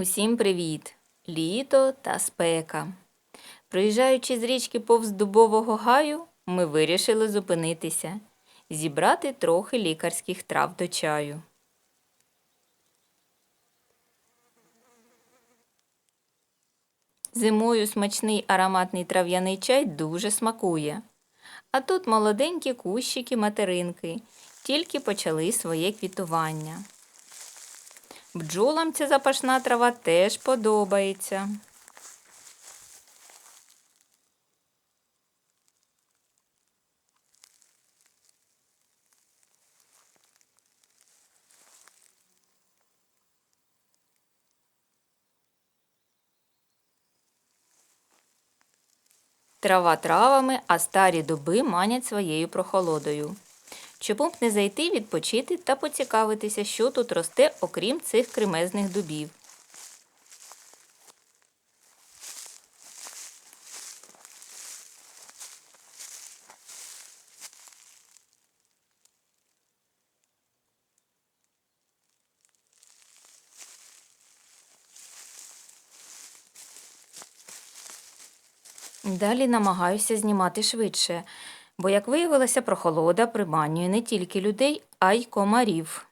Усім привіт! Літо та спека. Проїжджаючи з річки повз дубового гаю, ми вирішили зупинитися, зібрати трохи лікарських трав до чаю. Зимою смачний ароматний трав'яний чай дуже смакує. А тут молоденькі кущики материнки тільки почали своє квітування. Бджолам ця запашна трава теж подобається. Трава травами, а старі дуби манять своєю прохолодою. Чому б не зайти відпочити та поцікавитися, що тут росте, окрім цих кремезних дубів. Далі намагаюся знімати швидше, бо, як виявилося, прохолода приманює не тільки людей, а й комарів.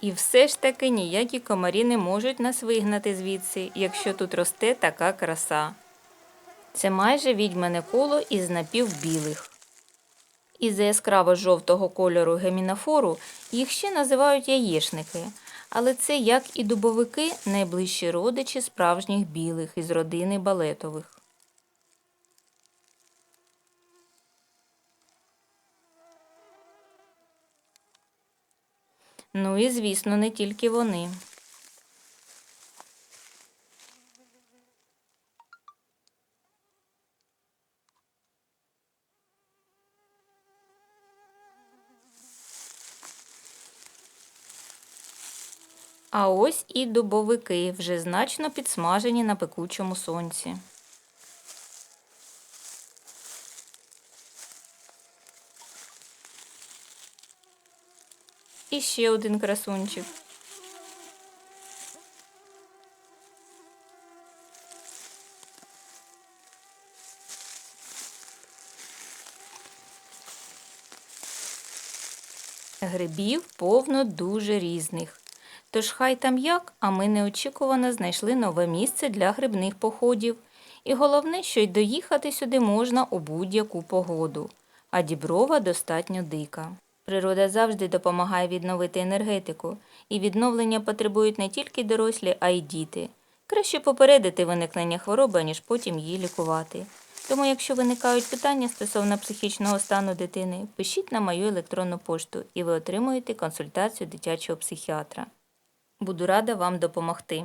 І все ж таки ніякі комарі не можуть нас вигнати звідси, якщо тут росте така краса. Це майже відьмане коло із напівбілих. Із-за яскраво жовтого кольору гемінофору їх ще називають яєшники, але це, як і дубовики, найближчі родичі справжніх білих із родини балетових. Ну і звісно, не тільки вони. А ось і дубовики, вже значно підсмажені на пекучому сонці. І ще один красунчик. Грибів повно дуже різних. Тож хай там як, а ми неочікувано знайшли нове місце для грибних походів. І головне, що й доїхати сюди можна у будь-яку погоду, а діброва достатньо дика. Природа завжди допомагає відновити енергетику, і відновлення потребують не тільки дорослі, а й діти. Краще попередити виникнення хвороби, ніж потім її лікувати. Тому, якщо виникають питання стосовно психічного стану дитини, пишіть на мою електронну пошту і ви отримуєте консультацію дитячого психіатра. Буду рада вам допомогти.